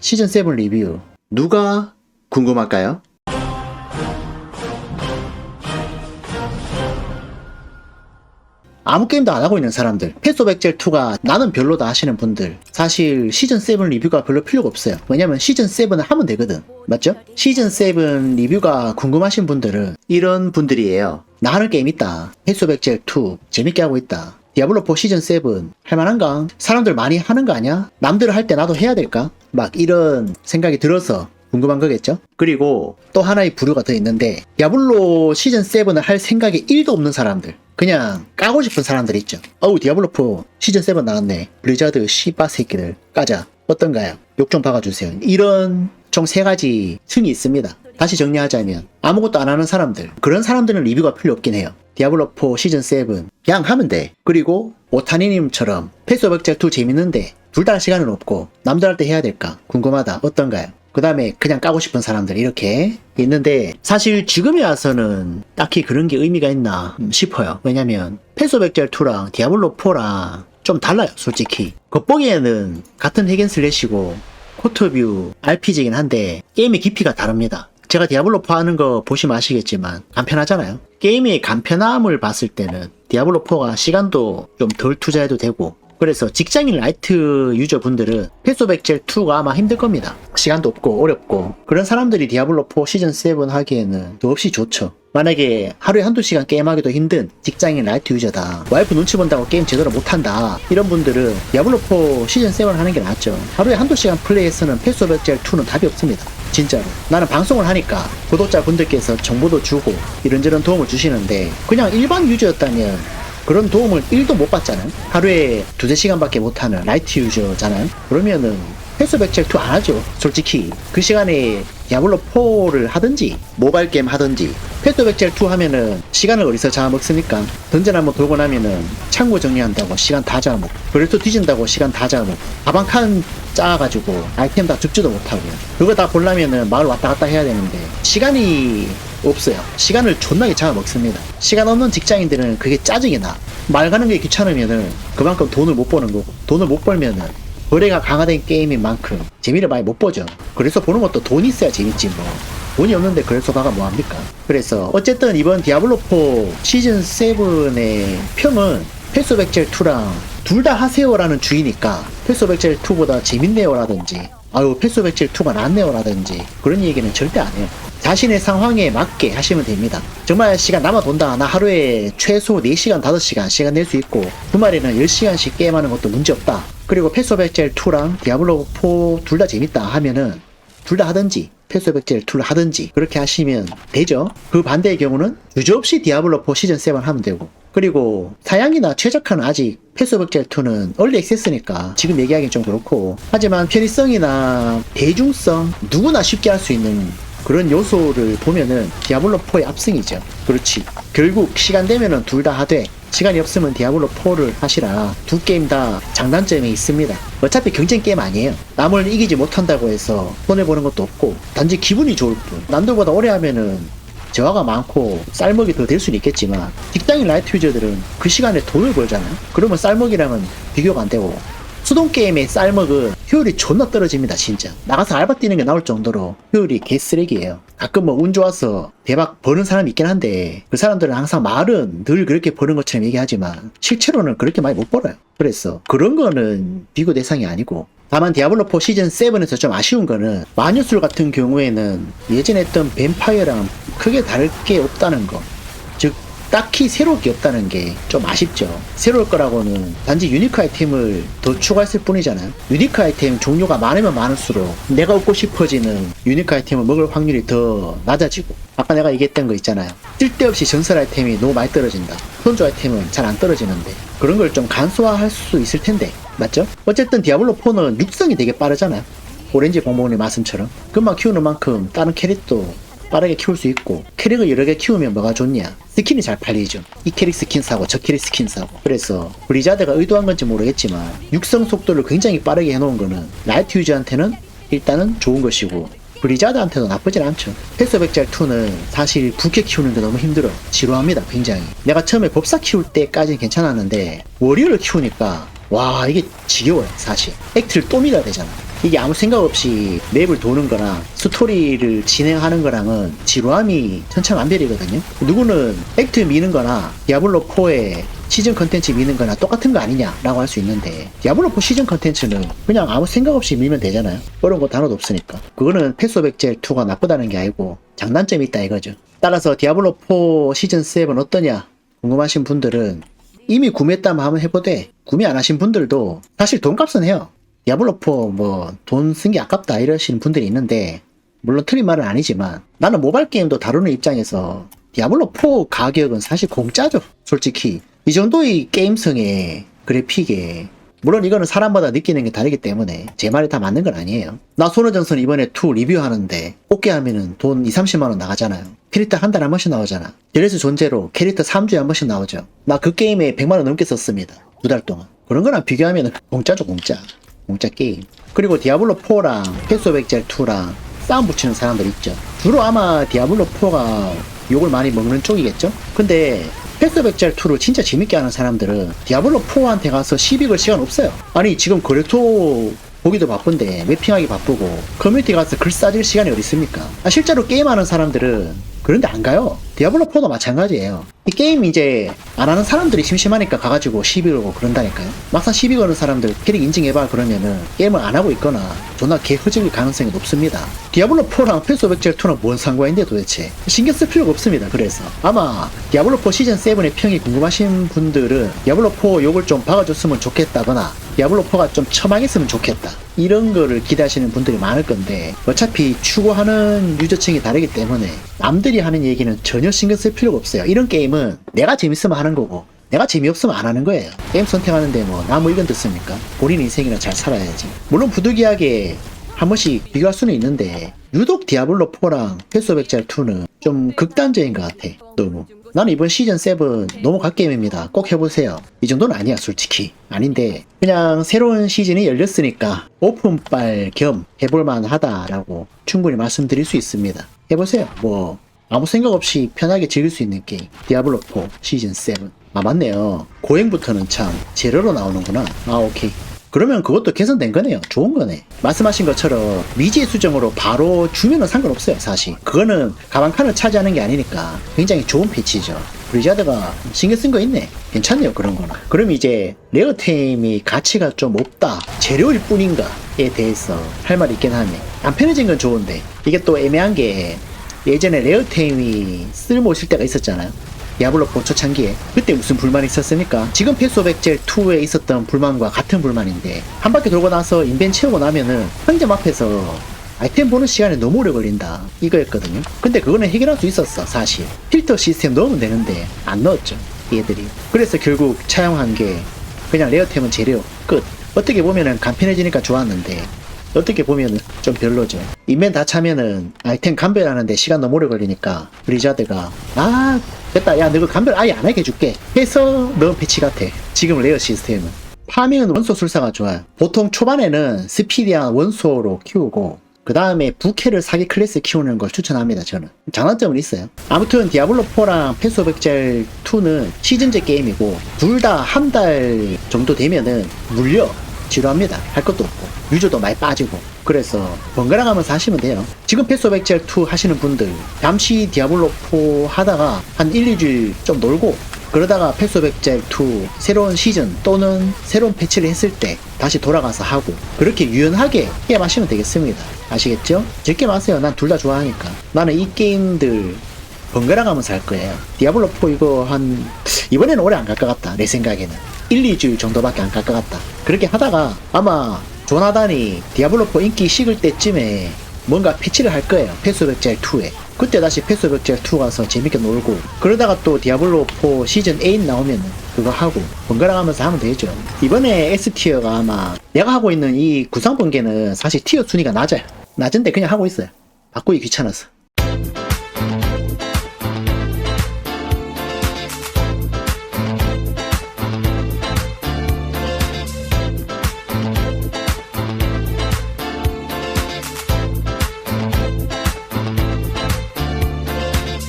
시즌 7 리뷰 누가 궁금할까요? 아무 게임도 안 하고 있는 사람들, 엑젤 2가 나는 별로다 하시는 분들, 사실 시즌 7 리뷰가 별로 필요가 없어요. 왜냐면 시즌 7은 하면 되거든. 맞죠? 시즌 7 리뷰가 궁금하신 분들은 이런 분들이에요. 나 하는 게임 있다. 엑젤 2 재밌게 하고 있다. 디아블로4 시즌 7 할만한가? 사람들 많이 하는 거 아니야? 남들 할 때 나도 해야 될까? 막 이런 생각이 들어서 궁금한 거겠죠? 그리고 또 하나의 부류가 더 있는데 디아블로 시즌 7을 할 생각이 1도 없는 사람들 그냥 까고 싶은 사람들 있죠 어우 디아블로4 시즌 7 나왔네 블리자드 씨바 새끼들 까자 어떤가요? 욕 좀 박아주세요 이런 총 세 가지 층이 있습니다 다시 정리하자면 아무것도 안 하는 사람들 그런 사람들은 리뷰가 필요 없긴 해요 디아블로4 시즌 7 그냥 하면 돼. 그리고 오타니님처럼 패스 오브 엑젤 2 재밌는데 둘다할 시간은 없고 남들 할때 해야 될까 궁금하다. 어떤가요? 그 다음에 그냥 까고 싶은 사람들 이렇게 있는데 사실 지금에 와서는 딱히 그런 게 의미가 있나 음, 싶어요. 왜냐면 패스 오브 엑젤 2랑 디아블로 4랑 좀 달라요 솔직히. 겉보기에는 같은 핵앤 슬래시고 코트뷰 RPG긴 한데 게임의 깊이가 다릅니다. 제가 디아블로4 하는 거 보시면 아시겠지만 간편하잖아요 게임의 간편함을 봤을 때는 디아블로4가 시간도 좀 덜 투자해도 되고 그래서 직장인 라이트 유저분들은 엑젤 2가 아마 힘들 겁니다. 시간도 없고 어렵고 그런 사람들이 디아블로 4 시즌 7 하기에는 더없이 좋죠. 만약에 하루에 한두 시간 게임하기도 힘든 직장인 라이트 유저다. 와이프 눈치 본다고 게임 제대로 못한다. 이런 분들은 디아블로 4 시즌 7 하는 게 낫죠. 하루에 한두 시간 플레이해서는 패스 오브 엑젤 2는 답이 없습니다. 진짜로. 나는 방송을 하니까 구독자분들께서 정보도 주고 이런저런 도움을 주시는데 그냥 일반 유저였다면 그런 도움을 1도 못 받잖아요. 하루에 두세 시간밖에 못하는 라이트 유저잖아요. 그러면은 패스 백젤 2안 하죠. 솔직히 그 시간에 디아블로 4를 하든지 모바일 게임 하든지 패스 백젤 2 하면은 시간을 어디서 잡아먹습니까? 던전 한번 돌고 나면은 창고 정리한다고 시간 다 잡아먹고 그래도 뒤진다고 시간 다 잡아먹고 가방 칸 짜가지고 아이템 다 줍지도 못하고 그거 다 보려면은 마을 왔다 갔다 해야 되는데 시간이 없어요. 시간을 존나게 잡아먹습니다. 시간 없는 직장인들은 그게 짜증이 나. 말 가는 게 귀찮으면은 그만큼 돈을 못 버는 거고 돈을 못 벌면은 거래가 강화된 게임인 만큼 재미를 많이 못 보죠. 그래서 보는 것도 돈 있어야 재밌지 뭐. 돈이 없는데 그래서 가가 뭐합니까? 그래서 어쨌든 이번 디아블로4 시즌 7의 평은 패스 엑젤 2랑 둘 다 하세요라는 주의니까 패스 엑젤 2보다 재밌네요라든지 아유 패스 오브 엑젤 2가 낫네요라든지 그런 얘기는 절대 안 해요. 자신의 상황에 맞게 하시면 됩니다. 정말 시간 남아 돈다. 나 하루에 최소 4시간, 5시간 시간 낼 수 있고 주말에는 10시간씩 게임하는 것도 문제 없다. 그리고 패스 오브 엑젤 2랑 디아블로 4 둘 다 재밌다 하면은 둘 다 하든지 패스 엑젤 2를 하든지 그렇게 하시면 되죠. 그 반대의 경우는 주저없이 디아블로 4 시즌 7 하면 되고 그리고 사양이나 최적화는 아직 패스 오브 엑젤 2는 얼리 액세스니까 지금 얘기하기는 좀 그렇고 하지만 편의성이나 대중성 누구나 쉽게 할 수 있는 그런 요소를 보면은 디아블로4의 압승이죠. 그렇지. 결국 시간 되면은 둘 다 하되 시간이 없으면 디아블로4를 하시라. 두 게임 다 장단점이 있습니다. 어차피 경쟁 게임 아니에요. 남을 이기지 못한다고 해서 손해보는 것도 없고 단지 기분이 좋을 뿐. 남들보다 오래 하면은 저하가 많고 쌀먹이 더 될 수는 있겠지만 직장인 라이트 유저들은 그 시간에 돈을 벌잖아요. 그러면 쌀먹이랑은 비교가 안 되고 수동 게임의 쌀먹은 효율이 존나 떨어집니다 진짜. 나가서 알바 뛰는 게 나올 정도로 효율이 개쓰레기예요. 가끔 뭐 운 좋아서 대박 버는 사람이 있긴 한데 그 사람들은 항상 말은 늘 그렇게 버는 것처럼 얘기하지만 실제로는 그렇게 많이 못 벌어요. 그래서 그런 거는 비교 대상이 아니고 다만 디아블로4 시즌 7에서 좀 아쉬운 거는 마녀술 같은 경우에는 예전에 했던 뱀파이어랑 크게 다를 게 없다는 거. 즉 딱히 새로울 게 없다는 게 좀 아쉽죠. 새로울 거라고는 단지 유니크 아이템을 더 추가했을 뿐이잖아요. 유니크 아이템 종류가 많으면 많을수록 내가 얻고 싶어지는 유니크 아이템을 먹을 확률이 더 낮아지고 아까 내가 얘기했던 거 있잖아요. 쓸데없이 전설 아이템이 너무 많이 떨어진다. 선조 아이템은 잘 안 떨어지는데 그런 걸 좀 간소화할 수 있을 텐데 맞죠? 어쨌든 디아블로4는 육성이 되게 빠르잖아요. 오렌지 봉봉님 말씀처럼 금방 키우는 만큼 다른 캐릭도 빠르게 키울 수 있고 캐릭을 여러 개 키우면 뭐가 좋냐 스킨이 잘 팔리죠 이 캐릭 스킨 사고 저 캐릭 스킨 사고 그래서 브리자드가 의도한 건지 모르겠지만 육성 속도를 굉장히 빠르게 해놓은 거는 라이트 유저한테는 일단은 좋은 것이고 브리자드한테도 나쁘진 않죠. 패스 오브 엑젤 2는 사실 부캐 키우는데 너무 힘들어. 지루합니다, 굉장히. 내가 처음에 법사 키울 때까지는 괜찮았는데, 워리어를 키우니까, 와, 이게 지겨워요, 사실. 액트를 또 밀어야 되잖아. 이게 아무 생각 없이 맵을 도는 거랑 스토리를 진행하는 거랑은 지루함이 천차만별이거든요. 누구는 액트 미는 거나 디아블로4의 시즌 컨텐츠 미는 거나 똑같은 거 아니냐라고 할 수 있는데 디아블로4 시즌 컨텐츠는 그냥 아무 생각 없이 밀면 되잖아요. 어려운 거 단어도 없으니까. 그거는 패스 오브 엑젤 2가 나쁘다는 게 아니고 장단점이 있다 이거죠. 따라서 디아블로4 시즌 7 어떠냐 궁금하신 분들은 이미 구매했다면 한번 해보되 구매 안 하신 분들도 사실 돈값은 해요. 디아블로4 뭐돈 쓴 게 아깝다 이러시는 분들이 있는데 물론 틀린 말은 아니지만 나는 모바일 게임도 다루는 입장에서 디아블로4 가격은 사실 공짜죠. 솔직히 이 정도의 게임성의 그래픽에 물론 이거는 사람마다 느끼는 게 다르기 때문에 제 말이 다 맞는 건 아니에요. 나 손호정선 이번에 2 리뷰하는데 뽑게 하면은 돈 2, 30만 원 나가잖아요. 캐릭터 한 달에 한 번씩 나오잖아. 제레스 존재로 캐릭터 3주에 한 번씩 나오죠. 나 그 게임에 100만 원 넘게 썼습니다. 두 달 동안. 그런 거랑 비교하면 공짜죠 공짜. 공짜 게임. 그리고 디아블로 4랑 패스 오브 엑젤 2랑 싸움 붙이는 사람들 있죠. 주로 아마 디아블로 4가 욕을 많이 먹는 쪽이겠죠? 근데 패스 엑젤 2를 진짜 재밌게 하는 사람들은 디아블로 4한테 가서 시비 걸 시간 없어요. 아니 지금 거래토 보기도 바쁜데 맵핑하기 바쁘고 커뮤니티 가서 글 싸질 시간이 어디 있습니까? 아, 실제로 게임하는 사람들은 그런데 안 가요. 디아블로 4도 마찬가지예요. 이 게임 이제 안 하는 사람들이 심심하니까 가가지고 시비 걸고 그런다니까요. 막상 시비 거는 사람들 캐릭 인증해봐 그러면은 게임을 안 하고 있거나 존나 개 허질릴 가능성이 높습니다. 디아블로 4랑 패스 오브 엑젤 2는 뭔 상관인데 도대체 신경 쓸 필요가 없습니다. 그래서 아마 디아블로 4 시즌 7의 평이 궁금하신 분들은 디아블로 4 욕을 좀 박아줬으면 좋겠다거나 디아블로 4가 좀 처망했으면 좋겠다. 이런 거를 기대하시는 분들이 많을 건데 어차피 추구하는 유저층이 다르기 때문에 남들이 하는 얘기는 전혀 신경 쓸 필요가 없어요. 이런 게임은 내가 재밌으면 하는 거고 내가 재미없으면 안 하는 거예요. 게임 선택하는데 뭐 나무 의견 듣습니까? 본인 인생이나 잘 살아야지. 물론 부득이하게 한 번씩 비교할 수는 있는데 유독 디아블로 4랑 패스 엑젤 2는 좀 극단적인 것 같아. 너무. 나는 이번 시즌 7 너무 갓게임입니다. 꼭 해보세요. 이 정도는 아니야, 솔직히. 아닌데, 그냥 새로운 시즌이 열렸으니까 오픈빨 겸 해볼만 하다라고 충분히 말씀드릴 수 있습니다. 해보세요. 뭐, 아무 생각 없이 편하게 즐길 수 있는 게임. 디아블로 4 시즌 7. 아, 맞네요. 고행부터는 참, 재료로 나오는구나. 아, 오케이. 그러면 그것도 개선된 거네요. 좋은 거네. 말씀하신 것처럼 미지의 수정으로 바로 주면은 상관없어요, 사실. 그거는 가방 칸을 차지하는 게 아니니까 굉장히 좋은 패치죠. 브리자드가 신경 쓴 거 있네. 괜찮네요, 그런 거는. 그럼 이제 레어템이 가치가 좀 없다. 재료일 뿐인가에 대해서 할 말이 있긴 하네. 안 편해진 건 좋은데 이게 또 애매한 게 예전에 레어템이 쓸모 있을 때가 있었잖아요. 디아블로 4 초창기에. 그때 무슨 불만이 있었습니까? 지금 오브 엑젤 2에 있었던 불만과 같은 불만인데 한 바퀴 돌고 나서 인벤 채우고 나면은 상점 앞에서 아이템 보는 시간이 너무 오래 걸린다. 이거였거든요. 근데 그거는 해결할 수 있었어 사실. 필터 시스템 넣으면 되는데 안 넣었죠 얘들이. 그래서 결국 차용한 게 그냥 레어템은 재료 끝. 어떻게 보면은 간편해지니까 좋았는데 어떻게 보면은 좀 별로죠. 인벤 다 차면은 아이템 감별하는데 시간 너무 오래 걸리니까 브리자드가 아 됐다 야 너그 감별 아예 안 하게 해줄게 해서 넣은 패치 같아. 지금 레어 시스템은. 파밍은 원소 술사가 좋아요. 보통 초반에는 스피디한 원소로 키우고 그 다음에 부캐를 사기 클래스 키우는 걸 추천합니다 저는 장단점은 있어요 아무튼 디아블로4랑 패스 오브 엑젤 2는 시즌제 게임이고 둘 다 한 달 정도 되면은 물려 지루합니다. 할 것도 없고 유저도 많이 빠지고 그래서 번갈아 가면서 하시면 돼요. 지금 엑젤 2 하시는 분들 잠시 디아블로 4 하다가 한 1, 2주 좀 놀고 그러다가 엑젤 2 새로운 시즌 또는 새로운 패치를 했을 때 다시 돌아가서 하고 그렇게 유연하게 게임하시면 되겠습니다. 아시겠죠? 즐게 마세요. 난 둘 다 좋아하니까. 나는 이 게임들 번갈아 가면서 할 거예요. 디아블로 4 이거 한 이번에는 오래 안 갈 것 같다. 내 생각에는 1, 2주 정도밖에 안 갈 것 같다. 그렇게 하다가 아마 조나단이 디아블로 4 인기 식을 때쯤에 뭔가 패치를 할 거예요. 패스 오브 엑젤 2에. 그때 다시 패스 오브 엑젤 2 가서 재밌게 놀고 그러다가 또 디아블로 4 시즌 8 나오면 그거 하고 번갈아 가면서 하면 되죠. 이번에 S티어가 아마 내가 하고 있는 이 구상 번개는 사실 티어 순위가 낮아요. 낮은데 그냥 하고 있어요. 바꾸기 귀찮아서.